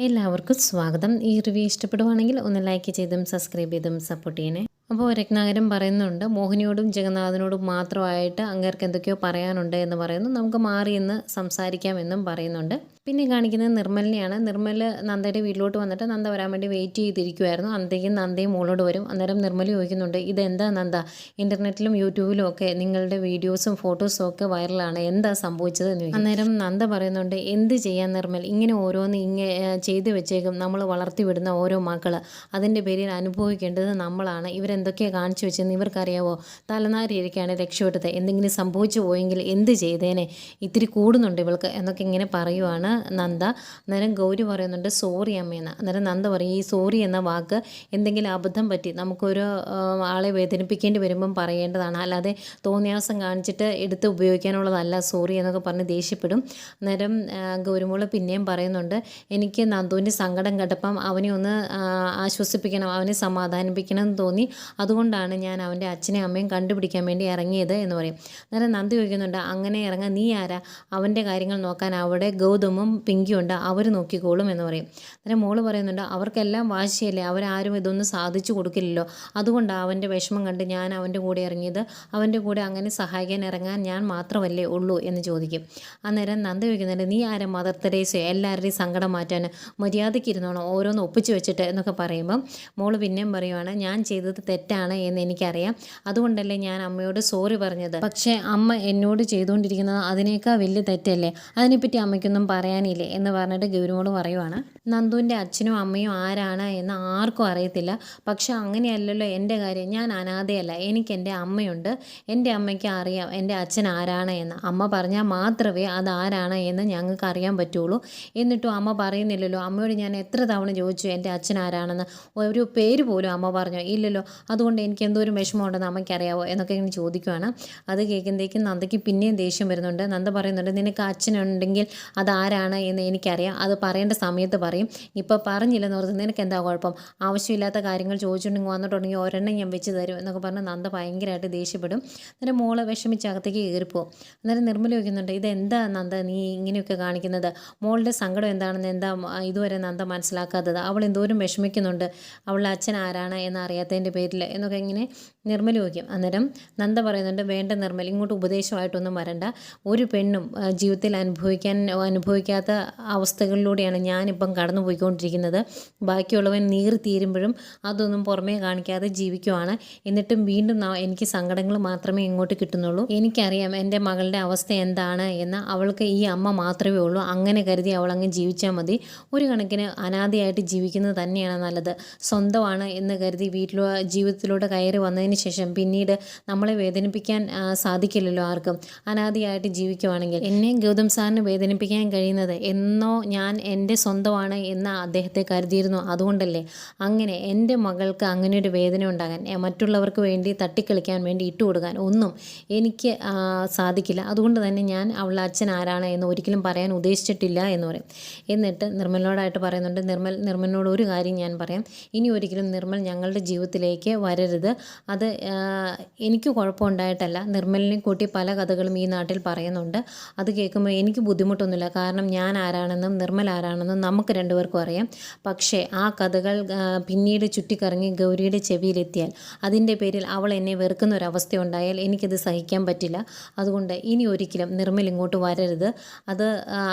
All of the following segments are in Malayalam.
എല്ലാവർക്കും സ്വാഗതം. ഈ റിവ്യൂ ഇഷ്ടപ്പെടുവാണെങ്കിൽ ഒന്ന് ലൈക്ക് ചെയ്തും സബ്സ്ക്രൈബ് ചെയ്തും സപ്പോർട്ട് ചെയ്യണേ. അപ്പോൾ രത്നാകരം പറയുന്നുണ്ട് മോഹിനിയോടും ജഗന്നാഥനോടും മാത്രമായിട്ട് അങ്ങേർക്ക് എന്തൊക്കെയോ പറയാനുണ്ട് എന്ന് പറയുന്നു. നമുക്ക് മാറി എന്ന് സംസാരിക്കാമെന്നും പറയുന്നുണ്ട്. പിന്നെ കാണിക്കുന്നത് നിർമ്മലിനെയാണ്. നിർമ്മൽ നന്ദയുടെ വീട്ടിലോട്ട് വന്നിട്ട് നന്ദ വരാൻ വേണ്ടി വെയിറ്റ് ചെയ്തിരിക്കുമായിരുന്നു അന്തേക്കും നന്ദയും മോളോട് വരും. അന്നേരം നിർമ്മൽ ചോദിക്കുന്നുണ്ട് ഇതെന്താ നന്ദ? ഇന്റർനെറ്റിലും യൂട്യൂബിലും ഒക്കെ നിങ്ങളുടെ വീഡിയോസും ഫോട്ടോസും ഒക്കെ വൈറലാണ് എന്താ സംഭവിച്ചത്? എന്ന് അന്നേരം നന്ദ പറയുന്നുണ്ട് എന്ത് ചെയ്യാൻ നിർമ്മൽ? ഇങ്ങനെ ഓരോന്ന് ഇങ്ങനെ ചെയ്തു വെച്ചേക്കും. നമ്മൾ വളർത്തി വിടുന്ന ഓരോ മക്കൾ അതിന്റെ പേരിൽ അനുഭവിക്കേണ്ടത് നമ്മളാണ്. ഇവരെന്തൊക്കെയാണ് കാണിച്ചു വെച്ചെന്ന് ഇവർക്കറിയാവോ? തലനാരിയിരിക്കുകയാണ് രക്ഷപ്പെട്ടത്. എന്തെങ്കിലും സംഭവിച്ചു പോയെങ്കിൽ എന്ത് ചെയ്തേനെ? ഇത്തിരി കൂടുന്നുണ്ട് ഇവൾക്ക് എന്നൊക്കെ ഇങ്ങനെ പറയുവാണ് നന്ദ. അന്നേരം ഗൗരി പറയുന്നുണ്ട് സോറി അമ്മയെന്ന് അന്നേരം നന്ദ പറയും ഈ സോറി എന്ന വാക്ക് എന്തെങ്കിലും അബദ്ധം പറ്റി നമുക്കൊരു ആളെ വേദനിപ്പിക്കേണ്ടി വരുമ്പം പറയേണ്ടതാണ്. അല്ലാതെ തോന്നിയാസം കാണിച്ചിട്ട് എടുത്ത് ഉപയോഗിക്കാനുള്ളതല്ല സോറി എന്നൊക്കെ പറഞ്ഞ് ദേഷ്യപ്പെടും. അന്നേരം ഗൗരിമോൾ പിന്നെയും പറയുന്നുണ്ട് എനിക്ക് നന്ദുവിന്റെ സങ്കടം കണ്ടപ്പം അവനെ ഒന്ന് ആശ്വസിപ്പിക്കണം അവനെ സമാധാനിപ്പിക്കണം എന്ന് തോന്നി. അതുകൊണ്ടാണ് ഞാൻ അവന്റെ അച്ഛനെയും അമ്മയും കണ്ടുപിടിക്കാൻ വേണ്ടി ഇറങ്ങിയത് എന്ന് പറയും. അന്നേരം നന്ദി ചോദിക്കുന്നുണ്ട് അങ്ങനെ ഇറങ്ങാൻ നീ ആരാ? അവന്റെ കാര്യങ്ങൾ നോക്കാൻ അവിടെ ഗൗതമും പിങ്കിയും ഉണ്ട് അവർ നോക്കിക്കോളും എന്ന് പറയും. അന്നേരം മോൾ പറയുന്നുണ്ട് അവർക്കെല്ലാം വാശിയല്ലേ അവരാരും ഇതൊന്നും സാധിച്ചു കൊടുക്കില്ലല്ലോ. അതുകൊണ്ടാണ് അവന്റെ വിഷമം കണ്ട് ഞാൻ അവന്റെ കൂടെ ഇറങ്ങിയത്. അവന്റെ കൂടെ അങ്ങനെ സഹായിക്കാൻ ഇറങ്ങാൻ ഞാൻ മാത്രമല്ലേ ഉള്ളൂ എന്ന് ചോദിക്കും. അന്നേരം നന്ദ ചോദിക്കുന്നുണ്ട് നീ ആരെ മദർ തെരേസയോ? എല്ലാവരുടെയും സങ്കടം മാറ്റാൻ മര്യാദയ്ക്ക് ഇരുന്നോണം? ഓരോന്ന് ഒപ്പിച്ച് വെച്ചിട്ട് എന്നൊക്കെ പറയുമ്പം മോൾ പിന്നെയും പറയുവാണ് ഞാൻ ചെയ്തത് തെറ്റാണ് എന്ന് എനിക്കറിയാം. അതുകൊണ്ടല്ലേ ഞാൻ അമ്മയോട് സോറി പറഞ്ഞത്. പക്ഷേ അമ്മ എന്നോട് ചെയ്തുകൊണ്ടിരിക്കുന്നത് അതിനേക്കാൾ വലിയ തെറ്റല്ലേ? അതിനെപ്പറ്റി അമ്മയ്ക്കൊന്നും പറയാനില്ലേ എന്ന് പറഞ്ഞിട്ട് ഗൗരിമോട് പറയുവാണ്. നന്ദുവിന്റെ അച്ഛനും അമ്മയും ആരാണ് എന്ന് ആർക്കും അറിയത്തില്ല. പക്ഷെ അങ്ങനെയല്ലല്ലോ എന്റെ കാര്യം. ഞാൻ അനാഥയല്ല. എനിക്ക് എന്റെ അമ്മയുണ്ട്. എന്റെ അമ്മയ്ക്ക് അറിയാം എന്റെ അച്ഛൻ ആരാണ് എന്ന്. അമ്മ പറഞ്ഞാൽ മാത്രമേ അത് ആരാണ് എന്ന് ഞങ്ങൾക്ക് അറിയാൻ പറ്റുള്ളൂ. എന്നിട്ടും അമ്മ പറയുന്നില്ലല്ലോ. അമ്മയോട് ഞാൻ എത്ര തവണ ചോദിച്ചു എന്റെ അച്ഛൻ ആരാണെന്ന്. ഒരു പേര് പോലും അമ്മ പറഞ്ഞു? ഇല്ലല്ലോ. അതുകൊണ്ട് എനിക്ക് എന്തോ ഒരു വിഷമമുണ്ടെന്ന് അമ്മയ്ക്കറിയാവോ എന്നൊക്കെ ഇങ്ങനെ ചോദിക്കുവാണ്. അത് കേൾക്കുമ്പോഴേക്കും നന്ദയ്ക്ക് പിന്നെയും ദേഷ്യം വരുന്നുണ്ട്. നന്ദ പറയുന്നുണ്ട് നിനക്ക് അച്ഛനുണ്ടെങ്കിൽ അതാരാണ് എന്ന് എനിക്കറിയാം. അത് പറയേണ്ട സമയത്ത് പറയും. ഇപ്പോൾ പറഞ്ഞില്ലെന്ന് ഓർത്ത് നിനക്ക് എന്താ കുഴപ്പം? ആവശ്യമില്ലാത്ത കാര്യങ്ങൾ ചോദിച്ചിട്ടുണ്ടെങ്കിൽ വന്നിട്ടുണ്ടെങ്കിൽ ഒരെണ്ണം ഞാൻ വെച്ച് തരും എന്നൊക്കെ പറഞ്ഞ് നന്ദ ഭയങ്കരമായിട്ട് ദേഷ്യപ്പെടും. എന്നിട്ട് മോൾ വിഷമിച്ച് അകത്തേക്ക് കയറിപ്പോവും അന്നേരം നിർമ്മല ചോദിക്കുന്നുണ്ട് ഇതെന്താ നന്ദ നീ ഇങ്ങനെയൊക്കെ കാണിക്കുന്നത്? മോളുടെ സങ്കടം എന്താണെന്ന് എന്താ ഇതുവരെ നന്ദ മനസ്സിലാക്കാത്തത്? അവൾ എന്തോരം വിഷമിക്കുന്നുണ്ട്? അവളുടെ അച്ഛൻ ആരാണ് എന്നറിയാത്തതിന്റെ പേരിൽ എന്നൊക്കെ ഇങ്ങനെ നിർമ്മല ചോദിക്കും. അന്നേരം നന്ദ പറയുന്നുണ്ട് വേണ്ട നിർമ്മൽ ഇങ്ങോട്ട് ഉപദേശമായിട്ടൊന്നും വരണ്ട. ഒരു പെണ്ണും ജീവിതത്തിൽ അനുഭവിക്കാൻ അനുഭവിക്കാൻ അനുഭവിക്കാത്ത അവസ്ഥകളിലൂടെയാണ് ഞാനിപ്പം കടന്നു പോയിക്കൊണ്ടിരിക്കുന്നത് ബാക്കിയുള്ളവൻ നീറി തീരുമ്പോഴും അതൊന്നും പുറമേ കാണിക്കാതെ ജീവിക്കുവാണ്. എന്നിട്ടും വീണ്ടും എനിക്ക് സങ്കടങ്ങൾ മാത്രമേ ഇങ്ങോട്ട് കിട്ടുന്നുള്ളൂ. എനിക്കറിയാം എന്റെ മകളുടെ അവസ്ഥ എന്താണ് എന്ന് അവൾക്ക് ഈ അമ്മ മാത്രമേ ഉള്ളൂ. അങ്ങനെ കരുതി അവൾ അങ്ങ് ജീവിച്ചാൽ മതി. ഒരു കണക്കിന് അനാഥയായിട്ട് ജീവിക്കുന്നത് തന്നെയാണ് നല്ലത്. സ്വന്തമാണ് എന്ന് കരുതി വീട്ടിലോ ജീവിതത്തിലൂടെ കയറി വന്നതിന് ശേഷം പിന്നീട് നമ്മളെ വേദനിപ്പിക്കാൻ സാധിക്കില്ലല്ലോ ആർക്കും. അനാഥയായിട്ട് ജീവിക്കുവാണെങ്കിൽ എന്നെ ഗൗതം സാറിന് വേദനിപ്പിക്കാൻ കഴിയുന്നത് എന്നോ ഞാൻ എന്റെ സ്വന്തമാണ് എന്ന് അദ്ദേഹത്തെ കരുതിയിരുന്നു. അതുകൊണ്ടല്ലേ അങ്ങനെ എന്റെ മകൾക്ക് അങ്ങനെ ഒരു വേദന ഉണ്ടാകാൻ മറ്റുള്ളവർക്ക് വേണ്ടി തട്ടിക്കളിക്കാൻ വേണ്ടി ഇട്ടു കൊടുക്കാൻ ഒന്നും എനിക്ക് സാധിക്കില്ല. അതുകൊണ്ട് തന്നെ ഞാൻ അവളുടെ അച്ഛൻ ആരാണ് എന്ന് ഒരിക്കലും പറയാൻ ഉദ്ദേശിച്ചിട്ടില്ല എന്ന് പറയും. എന്നിട്ട് നിർമ്മലിനോടായിട്ട് പറയുന്നുണ്ട് നിർമ്മൽ നിർമ്മലിനോട് ഒരു കാര്യം ഞാൻ പറയാം. ഇനി ഒരിക്കലും നിർമ്മൽ ഞങ്ങളുടെ ജീവിതത്തിലേക്ക് വരരുത്. അത് എനിക്ക് കുഴപ്പമുണ്ടായിട്ടല്ല. നിർമ്മലിനെ കൂട്ടി പല കഥകളും ഈ നാട്ടിൽ പറയുന്നുണ്ട്. അത് കേൾക്കുമ്പോൾ എനിക്ക് ബുദ്ധിമുട്ടൊന്നുമില്ല. കാരണം ഞാൻ ആരാണെന്നും നിർമ്മൽ ആരാണെന്നും നമുക്ക് രണ്ടുപേർക്കും അറിയാം. പക്ഷേ ആ കഥകൾ പിന്നീട് ചുറ്റിക്കറങ്ങി ഗൗരിയുടെ ചെവിയിലെത്തിയാൽ അതിന്റെ പേരിൽ അവൾ എന്നെ വെറുക്കുന്ന ഒരു അവസ്ഥ ഉണ്ടായാൽ എനിക്കത് സഹിക്കാൻ പറ്റില്ല. അതുകൊണ്ട് ഇനി ഒരിക്കലും നിർമ്മൽ ഇങ്ങോട്ട് വരരുത്. അത്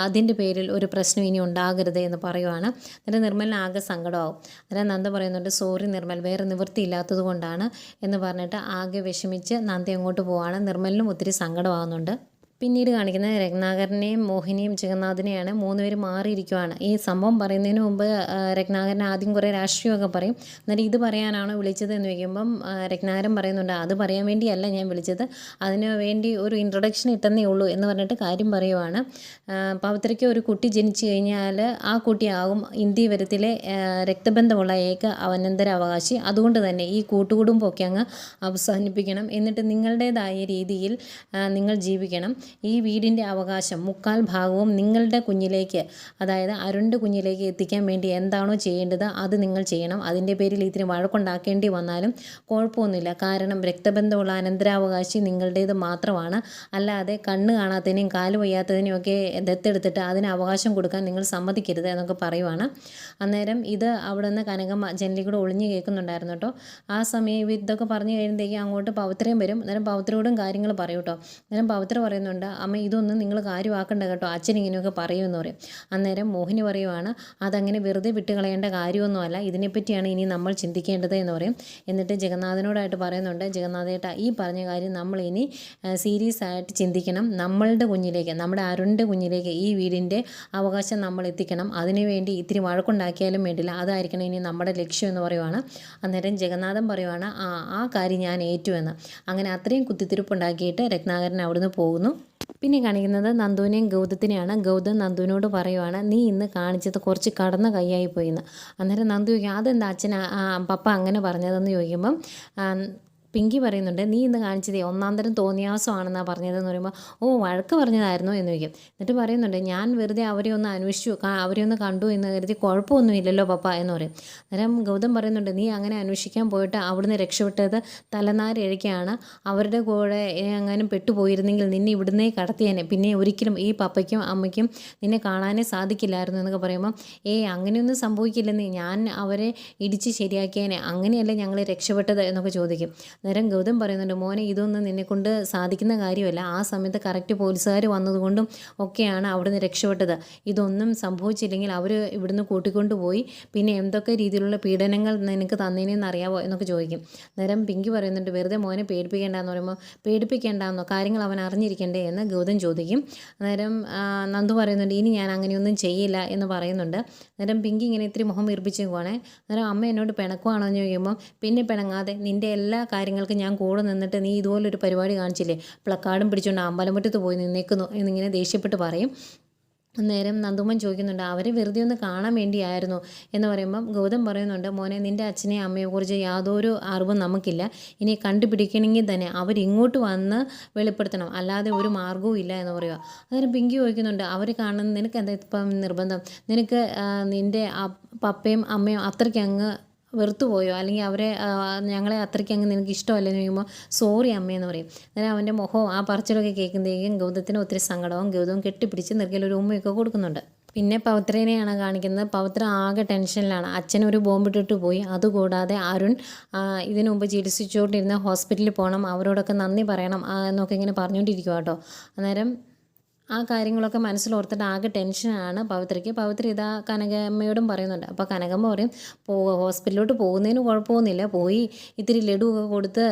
അതിന്റെ പേരിൽ ഒരു പ്രശ്നം ഇനി ഉണ്ടാകരുത് എന്ന് പറയുവാണ്. എന്നിട്ട് നിർമ്മലിന് ആകെ സങ്കടമാവും. അന്നേരം നന്ദ പറയുന്നുണ്ട് സോറി നിർമ്മൽ വേറെ നിവൃത്തിയില്ലാത്തത് കൊണ്ടാണ് എന്ന് പറഞ്ഞിട്ട് ആകെ വിഷമിച്ച് നന്ദി അങ്ങോട്ട് പോവാണ്. നിർമ്മലിനും ഒത്തിരി സങ്കടമാകുന്നുണ്ട് പിന്നീട് കാണിക്കുന്നത് രത്നാകരനെയും മോഹിനിയും ജഗന്നാഥിനെയാണ് മൂന്നുപേരും മാറിയിരിക്കുവാണ്. ഈ സംഭവം പറയുന്നതിന് മുമ്പ് രത്നാകരൻ ആദ്യം കുറേ രാഷ്ട്രീയമൊക്കെ പറയും. എന്നിട്ട് ഇത് പറയാനാണ് വിളിച്ചത് എന്ന് ചോദിക്കുമ്പം ആ, രത്നാകരൻ പറയുന്നുണ്ട് അത് പറയാൻ വേണ്ടിയല്ല ഞാൻ വിളിച്ചത്. അതിന് വേണ്ടി ഒരു ഇൻട്രൊഡക്ഷൻ ഇട്ടെന്നേ ഉള്ളൂ എന്ന് പറഞ്ഞിട്ട് കാര്യം പറയുവാണ്. പവിത്രയ്ക്ക് ഒരു കുട്ടി ജനിച്ചു കഴിഞ്ഞാൽ ആ കുട്ടിയാകും ഇന്ത്യ വരത്തിലെ രക്തബന്ധമുള്ള ഏക അവനന്തരാവകാശി. അതുകൊണ്ട് തന്നെ ഈ കൂട്ടുകുടുംബമൊക്കെ അങ്ങ് അവസാനിപ്പിക്കണം. എന്നിട്ട് നിങ്ങളുടേതായ രീതിയിൽ നിങ്ങൾ ജീവിക്കണം. ഈ വീടിന്റെ അവകാശം മുക്കാൽ ഭാഗവും നിങ്ങളുടെ കുഞ്ഞിലേക്ക് അതായത് അരുണിന്റെ കുഞ്ഞിലേക്ക് എത്തിക്കാൻ വേണ്ടി എന്താണോ ചെയ്യേണ്ടത് അത് നിങ്ങൾ ചെയ്യണം. അതിന്റെ പേരിൽ ഇതിന് വഴക്കുണ്ടാക്കേണ്ടി വന്നാലും കുഴപ്പമൊന്നുമില്ല. കാരണം രക്തബന്ധമുള്ള അനന്തരാവകാശി നിങ്ങളുടേത് മാത്രമാണ്. അല്ലാതെ കണ്ണ് കാണാത്തതിനെയും കാൽ വയ്യാത്തതിനെയും ഒക്കെ ദത്തെടുത്തിട്ട് അതിന് അവകാശം കൊടുക്കാൻ നിങ്ങൾ സമ്മതിക്കരുത് എന്നൊക്കെ പറയുവാണ്. അന്നേരം ഇത് അവിടെ നിന്ന് കനകം ജനലിക്കൂടെ കൂടെ ഒളിഞ്ഞ് കേൾക്കുന്നുണ്ടായിരുന്നു കേട്ടോ. ആ സമയം ഇതൊക്കെ പറഞ്ഞു കഴിയുമ്പോഴത്തേക്കും അങ്ങോട്ട് പവിത്രയും വരും. അന്നേരം പവിത്രയോടും കാര്യങ്ങൾ പറയും അന്നേരം പവിത്ര പറയുന്നുണ്ട് അമ്മ ഇതൊന്നും നിങ്ങൾ കാര്യമാക്കണ്ട കേട്ടോ. അച്ഛൻ ഇങ്ങനെയൊക്കെ പറയുമെന്ന് പറയും. അന്നേരം മോഹിനി പറയുവാണ് അതങ്ങനെ വെറുതെ വിട്ട് കളയേണ്ട കാര്യമൊന്നുമല്ല. ഇതിനെപ്പറ്റിയാണ് ഇനി നമ്മൾ ചിന്തിക്കേണ്ടത് എന്ന് പറയും. എന്നിട്ട് ജഗന്നാഥനോടായിട്ട് പറയുന്നുണ്ട് ജഗന്നാഥേട്ട ഈ പറഞ്ഞ കാര്യം നമ്മൾ ഇനി സീരിയസ് ആയിട്ട് ചിന്തിക്കണം. നമ്മളുടെ കുഞ്ഞിലേക്ക് നമ്മുടെ അരുണിന്റെ കുഞ്ഞിലേക്ക് ഈ വീടിന്റെ അവകാശം നമ്മൾ എത്തിക്കണം. അതിനുവേണ്ടി ഇത്തിരി വഴക്കുണ്ടാക്കിയാലും വേണ്ടില്ല. അതായിരിക്കണം ഇനി നമ്മുടെ ലക്ഷ്യം എന്ന് പറയുവാണ്. അന്നേരം ജഗന്നാഥൻ പറയുവാണ് ആ ആ കാര്യം ഞാൻ ഏറ്റുവെന്ന് അങ്ങനെ അത്രയും കുത്തിത്തിരിപ്പുണ്ടാക്കിയിട്ട് രത്നാകരൻ അവിടുന്ന് പോകുന്നു. പിന്നെ കാണിക്കുന്നത് നന്ദുവിനെയും ഗൗതത്തിനെയാണ്. ഗൗതം നന്ദുവിനോട് പറയുവാണ് നീ ഇന്ന് കാണിച്ചത് കുറച്ച് കടന്ന കൈയായി പോയിന്ന്. അന്നേരം നന്ദു ചോദിക്കും അതെന്താ അച്ഛൻ പപ്പ അങ്ങനെ പറഞ്ഞതെന്ന് ചോദിക്കുമ്പം പിങ്കി പറയുന്നുണ്ട് നീ ഇന്ന് കാണിച്ചതേ ഒന്നാം തരം തോന്നിയാസമാണെന്നാണ് പറഞ്ഞതെന്ന് പറയുമ്പോൾ ഓ വഴക്ക് പറഞ്ഞതായിരുന്നു എന്ന് ചോദിക്കും. എന്നിട്ട് പറയുന്നുണ്ട് ഞാൻ വെറുതെ അവരെ ഒന്ന് അന്വേഷിച്ചു അവരെ ഒന്ന് കണ്ടു എന്ന് കരുതി കുഴപ്പമൊന്നുമില്ലല്ലോ പപ്പ എന്ന് പറയും. അന്നേരം ഗൗതം പറയുന്നുണ്ട് നീ അങ്ങനെ അന്വേഷിക്കാൻ പോയിട്ട് അവിടുന്ന് രക്ഷപ്പെട്ടത് തലനാരിഴയ്ക്കാണ്. അവരുടെ കൂടെ എങ്ങാനും പെട്ടുപോയിരുന്നെങ്കിൽ നിന്നെ ഇവിടുന്നേ കടത്തിയേനെ. പിന്നെ ഒരിക്കലും ഈ പപ്പയ്ക്കും അമ്മയ്ക്കും നിന്നെ കാണാനേ സാധിക്കില്ലായിരുന്നു എന്നൊക്കെ പറയുമ്പോൾ ഏ അങ്ങനെയൊന്നും സംഭവിക്കില്ലെന്ന്. ഞാൻ അവരെ ഇടിച്ച് ശരിയാക്കിയേനെ. അങ്ങനെയല്ലേ ഞങ്ങളെ രക്ഷപ്പെട്ടത് എന്നൊക്കെ ചോദിക്കും. അന്നേരം ഗൗതം പറയുന്നുണ്ട് മോനെ ഇതൊന്നും നിന്നെക്കൊണ്ട് സാധിക്കുന്ന കാര്യമല്ല. ആ സമയത്ത് കറക്റ്റ് പോലീസുകാർ വന്നതുകൊണ്ടും ഒക്കെയാണ് അവിടുന്ന് രക്ഷപ്പെട്ടത്. ഇതൊന്നും സംഭവിച്ചില്ലെങ്കിൽ അവർ ഇവിടുന്ന് കൂട്ടിക്കൊണ്ടുപോയി. പിന്നെ എന്തൊക്കെ രീതിയിലുള്ള പീഡനങ്ങൾ നിനക്ക് തന്നേനെന്ന് അറിയാവോ? എന്നൊക്കെ ചോദിക്കും. നേരം പിങ്കി പറയുന്നുണ്ട് വെറുതെ മോനെ പേടിപ്പിക്കേണ്ടെന്ന് പറയുമ്പോൾ പേടിപ്പിക്കേണ്ടെന്നോ? കാര്യങ്ങൾ അവൻ അറിഞ്ഞിരിക്കണ്ടേ? എന്ന് ഗൗതം ചോദിക്കും. നേരം നന്ദു പറയുന്നുണ്ട് ഇനി ഞാൻ അങ്ങനെയൊന്നും ചെയ്യില്ല എന്ന് പറയുന്നുണ്ട്. നേരം പിങ്കി ഇങ്ങനെ ഇത്തിരി മുഖം വിർപ്പിച്ചു പോകണേ നേരം അമ്മ എന്നോട് പിണക്കുവാണോ എന്ന് ചോദിക്കുമ്പോൾ പിന്നെ പിണങ്ങാതെ നിന്റെ എല്ലാ കാര്യങ്ങൾക്കും ഞാൻ കൂടെ നിന്നിട്ട് നീ ഇതുപോലൊരു പരിപാടി കാണിച്ചില്ലേ? പ്ലക്കാർഡും പിടിച്ചുകൊണ്ട് അമ്പലമുറ്റത്ത് പോയി നിന്നേക്കുന്നു എന്നിങ്ങനെ ദേഷ്യപ്പെട്ട് പറയും. അന്നേരം നന്ദുമൻ ചോദിക്കുന്നുണ്ട് അവരെ വെറുതെ ഒന്ന് കാണാൻ വേണ്ടിയായിരുന്നു? എന്ന് പറയുമ്പം ഗൗതം പറയുന്നുണ്ട് മോനെ നിന്റെ അച്ഛനെയും അമ്മയെക്കുറിച്ച് യാതൊരു അറിവും നമുക്കില്ല. ഇനി കണ്ടുപിടിക്കണമെങ്കിൽ തന്നെ അവരിങ്ങോട്ട് വന്ന് വെളിപ്പെടുത്തണം. അല്ലാതെ ഒരു മാർഗവും ഇല്ല എന്ന് പറയുക. അന്നേരം പിങ്കി ചോദിക്കുന്നുണ്ട് അവർ കാണുന്ന നിനക്ക് എന്താ ഇപ്പം നിർബന്ധം? നിനക്ക് നിന്റെ പപ്പയും അമ്മയും അത്രയ്ക്ക് അങ്ങ് വെറുത്തുപോയോ? അല്ലെങ്കിൽ അവരെ ഞങ്ങളെ അത്രയ്ക്ക് അങ്ങ് നിനക്ക് ഇഷ്ടമല്ലെന്ന് ചോദിക്കുമ്പോൾ സോറി അമ്മയെന്ന് പറയും. അന്നേരം അവന്റെ മുഖവും ആ പറച്ചിലൊക്കെ കേൾക്കുമ്പോഴേക്കും ഗൗതത്തിന് ഒത്തിരി സങ്കടവും ഗൗതവും കെട്ടിപ്പിടിച്ച് നെറുകിലൊരു ഉമ്മയൊക്കെ കൊടുക്കുന്നുണ്ട്. പിന്നെ പവിത്രേനെയാണ് കാണിക്കുന്നത്. പവിത്ര ആകെ ടെൻഷനിലാണ്. അച്ഛൻ അച്ഛനൊരു ബോംബിട്ടിട്ട് പോയി. അതുകൂടാതെ അരുൺ ഇതിനു മുമ്പ് ചികിത്സിച്ചുകൊണ്ടിരുന്ന ഹോസ്പിറ്റലിൽ പോകണം. അവരോടൊക്കെ നന്ദി പറയണം എന്നൊക്കെ ഇങ്ങനെ പറഞ്ഞുകൊണ്ടിരിക്കുക കേട്ടോ. അന്നേരം ആ കാര്യങ്ങളൊക്കെ മനസ്സിലോർത്തിട്ട് ആകെ ടെൻഷനാണ് പവിത്രയ്ക്ക്. പവിത്ര ഇതാ കനകമ്മയോടും പറയുന്നുണ്ട്. അപ്പോൾ കനകമ്മ പറയും പോ ഹോസ്പിറ്റലിലോട്ട് പോകുന്നതിന് കുഴപ്പമൊന്നുമില്ല. പോയി ഇത്തിരി ലഡുവൊക്കെ കൊടുത്ത്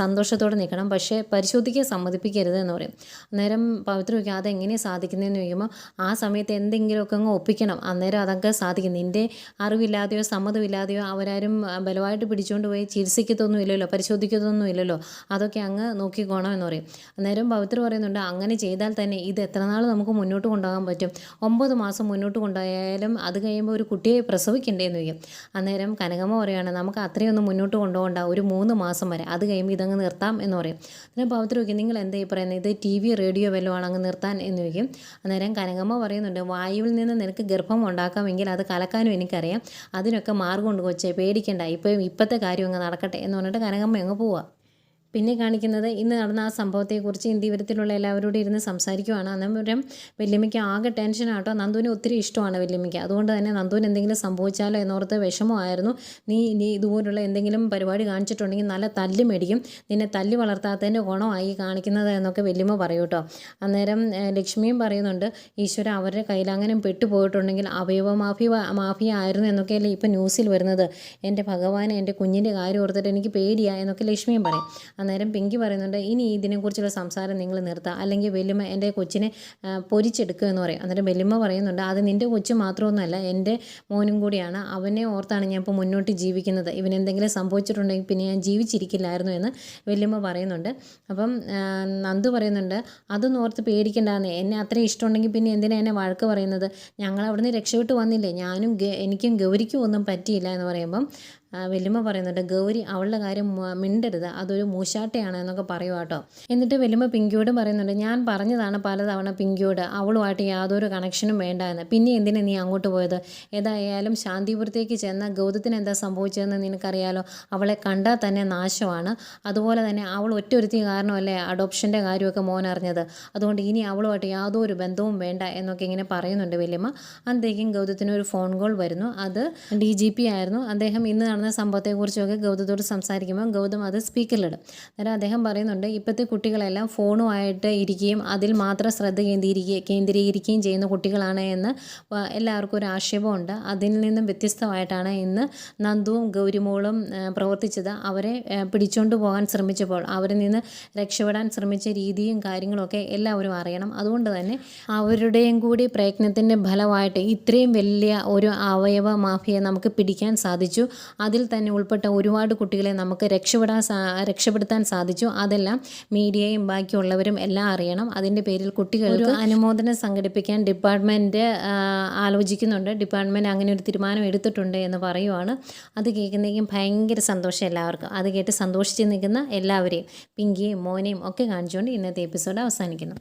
സന്തോഷത്തോടെ നിൽക്കണം. പക്ഷേ പരിശോധിക്കാൻ സമ്മതിപ്പിക്കരുത് എന്ന് പറയും. അന്നേരം പവിത്ര ഒക്കെ അതെങ്ങനെയാണ് സാധിക്കുന്നതെന്ന്? ചോദിക്കുമ്പോൾ ആ സമയത്ത് എന്തെങ്കിലുമൊക്കെ അങ്ങ് ഒപ്പിക്കണം. അന്നേരം അതൊക്കെ സാധിക്കും. നിന്റെ അറിവില്ലാതെയോ സമ്മതമില്ലാതെയോ അവരാരും ബലമായിട്ട് പിടിച്ചുകൊണ്ട് പോയി ചികിത്സിക്കത്തൊന്നും ഇല്ലല്ലോ പരിശോധിക്കത്തൊന്നും ഇല്ലല്ലോ അതൊക്കെ അങ്ങ് നോക്കിക്കോണം എന്ന് പറയും. അന്നേരം പവിത്ര പറയുന്നുണ്ട് അങ്ങനെ ചെയ്താൽ തന്നെ ഇത് എത്ര നാൾ നമുക്ക് മുന്നോട്ട് കൊണ്ടുപോകാൻ പറ്റും. ഒമ്പത് മാസം മുന്നോട്ട് കൊണ്ടുപോയാലും അത് കഴിയുമ്പോൾ ഒരു കുട്ടിയെ പ്രസവിക്കണ്ടേന്ന് ചോദിക്കും. അന്നേരം കനകമ്മ പറയുകയാണ് നമുക്ക് അത്രയൊന്നും മുന്നോട്ട് കൊണ്ടുപോകണ്ട. ഒരു മൂന്ന് മാസം വരെ. അത് കഴിയുമ്പോൾ ഇതങ്ങ് നിർത്താം എന്ന് പറയും. അന്നേരം പവിത്ര ചോദിക്കും നിങ്ങൾ എന്താ ഈ പറയുന്നത്? ഇത് ടി വി റേഡിയോ വല്ലതും അങ്ങ് നിർത്താൻ? എന്ന് വയ്ക്കും അന്നേരം കനകമ്മ പറയുന്നുണ്ട് വായുവിൽ നിന്ന് നിനക്ക് ഗർഭം ഉണ്ടാക്കാമെങ്കിൽ അത് കലക്കാനും എനിക്കറിയാം. അതിനൊക്കെ മാർഗമുണ്ട് കൊച്ചേ പേടിക്കണ്ട. ഇപ്പം ഇപ്പോഴത്തെ കാര്യം അങ്ങ് നടക്കട്ടെ എന്ന് പറഞ്ഞിട്ട് കനകമ്മ അങ്ങ് പോവുക പിന്നെ കാണിക്കുന്നത് ഇന്ന് നടന്ന ആ സംഭവത്തെക്കുറിച്ച് ഇന്ത്യവരത്തിലുള്ള എല്ലാവരോടും ഇരുന്ന് സംസാരിക്കുവാണ്. അന്നേരം വല്യമ്മയ്ക്ക് ആകെ ടെൻഷനാട്ടോ നന്ദുവിന് ഒത്തിരി ഇഷ്ടമാണ് വല്യമ്മയ്ക്ക് അതുകൊണ്ട് തന്നെ നന്ദുവിന് എന്തെങ്കിലും സംഭവിച്ചാലോ എന്നോർത്ത് വിഷമമായിരുന്നു. നീ ഇനി ഇതുപോലുള്ള എന്തെങ്കിലും പരിപാടി കാണിച്ചിട്ടുണ്ടെങ്കിൽ നല്ല തല്ല് മേടിക്കും. നിന്നെ തല്ല് വളർത്താത്തതിന്റെ ഗുണമായി കാണിക്കുന്നത് എന്നൊക്കെ വല്യമ്മ പറയൂ കേട്ടോ അന്നേരം ലക്ഷ്മിയും പറയുന്നുണ്ട് ഈശ്വര അവരുടെ കയ്യിലങ്ങനെ പെട്ടുപോയിട്ടുണ്ടെങ്കിൽ അവയവ മാഫി മാഫിയ ആയിരുന്നു എന്നൊക്കെയല്ലേ ഇപ്പം ന്യൂസിൽ വരുന്നത്. എന്റെ ഭഗവാൻ എന്റെ കുഞ്ഞിന്റെ കാര്യം ഓർത്തിട്ട് എനിക്ക് പേടിയാ എന്നൊക്കെ ലക്ഷ്മിയും പറയും. അന്നേരം പിങ്കി പറയുന്നുണ്ട് ഇനി ഇതിനെക്കുറിച്ചുള്ള സംസാരം നിങ്ങൾ നിർത്തുക അല്ലെങ്കിൽ വെല്ലുമ എന്റെ കൊച്ചിനെ പൊരിച്ചെടുക്കുക എന്ന് പറയും. അന്നേരം വെല്ലുമ പറയുന്നുണ്ട് അത് നിന്റെ കൊച്ചു മാത്രമൊന്നുമല്ല എന്റെ മോനും കൂടിയാണ്. അവനെ ഓർത്താണ് ഞാൻ ഇപ്പോൾ മുന്നോട്ട് ജീവിക്കുന്നത്. ഇവനെന്തെങ്കിലും സംഭവിച്ചിട്ടുണ്ടെങ്കിൽ പിന്നെ ഞാൻ ജീവിച്ചിരിക്കില്ലായിരുന്നു എന്ന് വെല്ലുമ പറയുന്നുണ്ട്. അപ്പം നന്ദു പറയുന്നുണ്ട് അതൊന്നും ഓർത്ത് പേടിക്കണ്ടെന്ന്. എന്നെ അത്രയും ഇഷ്ടമുണ്ടെങ്കിൽ പിന്നെ എന്തിനാ എന്നെ വഴക്ക് പറയുന്നത്? ഞങ്ങൾ അവിടുന്ന് രക്ഷപ്പെട്ട് വന്നില്ലേ? ഞാനും എനിക്കും ഗൗരിക്കും ഒന്നും പറ്റിയില്ല എന്ന് പറയുമ്പം വല്യമ്മ പറയുന്നുണ്ട് ഗൗരി അവളുടെ കാര്യം മിണ്ടരുത്. അതൊരു മൂശാട്ടയാണ് എന്നൊക്കെ പറയുക കേട്ടോ എന്നിട്ട് വെല്ലുമ്മ പിങ്കിയോട് പറയുന്നുണ്ട് ഞാൻ പറഞ്ഞതാണ് പലതവണ പിങ്കിയോട് അവളുമായിട്ട് യാതൊരു കണക്ഷനും വേണ്ട എന്ന് പിന്നെ എന്തിനാ നീ അങ്ങോട്ട് പോയത്? ഏതായാലും ശാന്തിപുരത്തേക്ക് ചെന്ന ഗൗതത്തിന് എന്താ സംഭവിച്ചതെന്ന് നിനക്കറിയാലോ. അവളെ കണ്ടാൽ തന്നെ നാശമാണ്. അതുപോലെ തന്നെ അവൾ ഒറ്റ ഒരുത്തി കാരണമല്ലേ അഡോപ്ഷന്റെ കാര്യമൊക്കെ മോൻ അറിഞ്ഞത്? അതുകൊണ്ട് ഇനി അവളുമായിട്ട് യാതൊരു ബന്ധവും വേണ്ട എന്നൊക്കെ ഇങ്ങനെ പറയുന്നുണ്ട് വലിയമ്മ അന്തേക്കും ഗൗതത്തിന് ഒരു ഫോൺ കോൾ വരുന്നു. അത് ഡി ജി പി ആയിരുന്നു. അദ്ദേഹം ഇന്ന് നടന്ന സംഭവത്തെക്കുറിച്ചൊക്കെ ഗൗതത്തോട് സംസാരിക്കുമ്പോൾ ഗൗതം അത് സ്പീക്കറിലിടും. അന്നേരം അദ്ദേഹം പറയുന്നുണ്ട് ഇപ്പോഴത്തെ കുട്ടികളെല്ലാം ഫോണുമായിട്ട് ഇരിക്കുകയും അതിൽ മാത്രം ശ്രദ്ധ കേന്ദ്രീകരിക്കുക കേന്ദ്രീകരിക്കുകയും ചെയ്യുന്ന കുട്ടികളാണ് എന്ന് എല്ലാവർക്കും ഒരു ആക്ഷേപമുണ്ട്. അതിൽ നിന്നും വ്യത്യസ്തമായിട്ടാണ് ഇന്ന് നന്ദുവും ഗൗരിമോളും പ്രവർത്തിച്ചത്. അവരെ പിടിച്ചുകൊണ്ട് പോകാൻ ശ്രമിച്ചപ്പോൾ അവരിൽ നിന്ന് രക്ഷപ്പെടാൻ ശ്രമിച്ച രീതിയും കാര്യങ്ങളൊക്കെ എല്ലാവരും അറിയണം. അതുകൊണ്ട് തന്നെ അവരുടെയും കൂടി പ്രയത്നത്തിന്റെ ഫലമായിട്ട് ഇത്രയും വലിയ ഒരു അവയവ മാഫിയെ നമുക്ക് പിടിക്കാൻ സാധിച്ചു. അതിൽ തന്നെ ഉൾപ്പെട്ട ഒരുപാട് കുട്ടികളെ നമുക്ക് രക്ഷപ്പെടാൻ രക്ഷപ്പെടുത്താൻ സാധിച്ചു. അതെല്ലാം മീഡിയയും ബാക്കിയുള്ളവരും എല്ലാം അറിയണം. അതിന്റെ പേരിൽ കുട്ടികൾക്ക് അനുമോദനം സംഘടിപ്പിക്കാൻ ഡിപ്പാർട്ട്മെന്റ് ആലോചിക്കുന്നുണ്ട്. ഡിപ്പാർട്ട്മെന്റ് അങ്ങനെ ഒരു തീരുമാനം എടുത്തിട്ടുണ്ട് എന്ന് പറയുവാണ്. അത് കേൾക്കുന്നേക്കും ഭയങ്കര സന്തോഷം എല്ലാവർക്കും. അത് കേട്ട് സന്തോഷിച്ച് നിൽക്കുന്ന എല്ലാവരെയും പിങ്കിയും മോനെയും ഒക്കെ കാണിച്ചുകൊണ്ട് ഇന്നത്തെ എപ്പിസോഡ് അവസാനിക്കുന്നു.